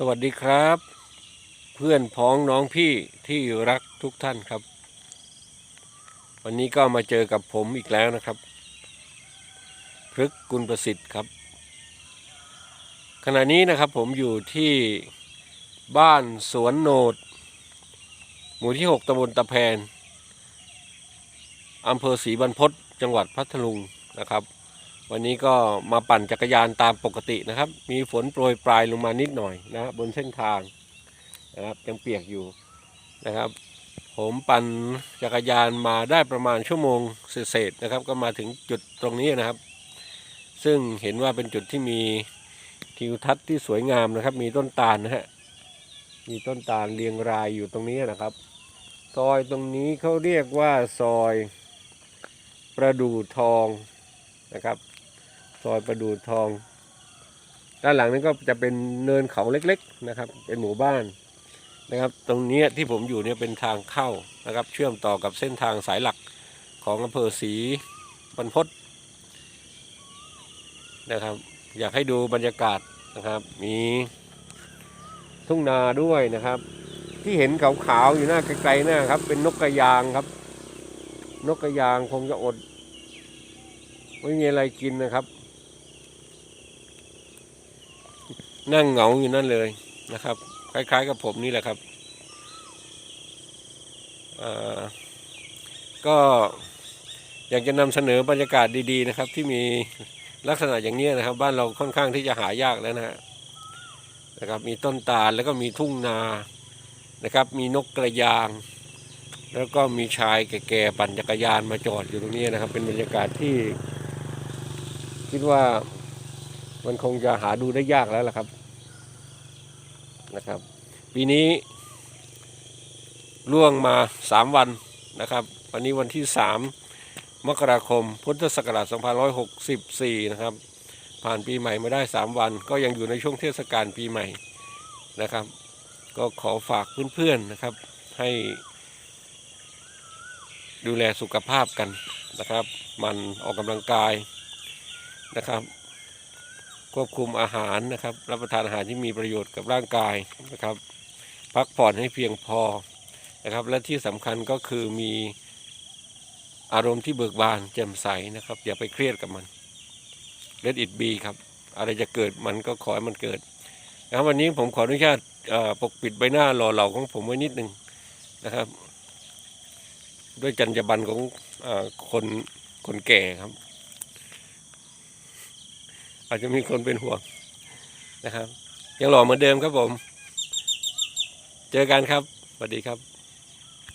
สวัสดีครับ เพื่อนพ้องน้องพี่ที่รักทุกท่านครับ วันนี้ก็มาเจอกับผมอีกแล้วนะครับพฤกกุลประสิทธิ์ครับ ขณะนี้นะครับผมอยู่ที่บ้านสวนโนด หมู่ที่ 6ตำบลตะแพนอำเภอศรีบรรพตจังหวัดพัทลุงนะครับ วันนี้ก็มาปั่นจักรยานตามปกตินะครับ มีฝนโปรยปลายลงมานิดหน่อยนะครับบนเส้นทางนะครับยังเปียกอยู่นะครับ ผมปั่นจักรยานมาได้ประมาณชั่วโมงเศษนะครับ ก็มาถึงจุดตรงนี้นะครับ ซึ่งเห็นว่าเป็นจุดที่มีทิวทัศน์ที่สวยงามนะครับ มีต้นตาลนะฮะมีต้นตาลเรียงรายอยู่ตรงนี้นะครับ ซอยตรงนี้เขาเรียกว่าซอยประดู่ทองนะครับ อยประดูทอง ด้านหลังนั้นก็จะเป็นเนินเขาเล็ก ๆนะครับ เป็นหมู่บ้านนะครับ ตรงนี้ที่ผมอยู่เนี่ยเป็นทางเข้านะครับ เชื่อมต่อกับเส้นทางสายหลักของอำเภอศรีบรรพตนะครับ อยากให้ดูบรรยากาศนะครับ มีทุ่งนาด้วยนะครับ ที่เห็นขาวๆอยู่หน้าไกลๆหน้าครับ เป็นนกกระยางครับ นกกระยางคงจะอดไม่มีอะไรกินนะครับ นั่งเหงาอยู่นั่นเลยนะครับ คล้าย ๆ กับผมนี่แหละครับก็อยากจะนำเสนอบรรยากาศดีๆนะครับ ที่มีลักษณะอย่างนี้นะครับ บ้านเราค่อนข้างที่จะหายากแล้วนะฮะนะครับ มีต้นตาลแล้วก็มีทุ่งนานะครับ มีนกกระยาง แล้วก็มีชายแก่ๆปั่นจักรยานมาจอดอยู่ตรงนี้นะครับ เป็นบรรยากาศที่คิดว่า มันคงจะหาดูได้ยากแล้วล่ะครับนะครับ ปีนี้ล่วงมาสามวันนะครับ วันนี้วันที่สามมกราคม พุทธศักราช2564 นะครับ ผ่านปีใหม่มาได้ 3 วัน ก็ยังอยู่ในช่วงเทศกาลปีใหม่นะครับ ก็ขอฝากเพื่อนๆนะครับ ให้ดูแลสุขภาพกันนะครับ มันออกกำลังกายนะครับ ควบคุมอาหารนะครับ รับประทานอาหารที่มีประโยชน์กับร่างกายนะครับ พักผ่อนให้เพียงพอนะครับ และที่สำคัญก็คือมีอารมณ์ที่เบิกบานแจ่มใสนะครับ อย่าไปเครียดกับมัน let it be ครับ อะไรจะเกิดมันก็ขอให้มันเกิดนะครับวันนี้ผมขออนุญาตปกปิดใบหน้าหล่อเหลาของผมไว้นิดหนึ่งนะครับ ด้วยจรรยาบรรณของอคนคนแก่ครับ อาจจะมีคนเป็นห่วงนะครับ ยังหล่อเหมือนเดิมครับผม เจอกันครับสวัสดีครับ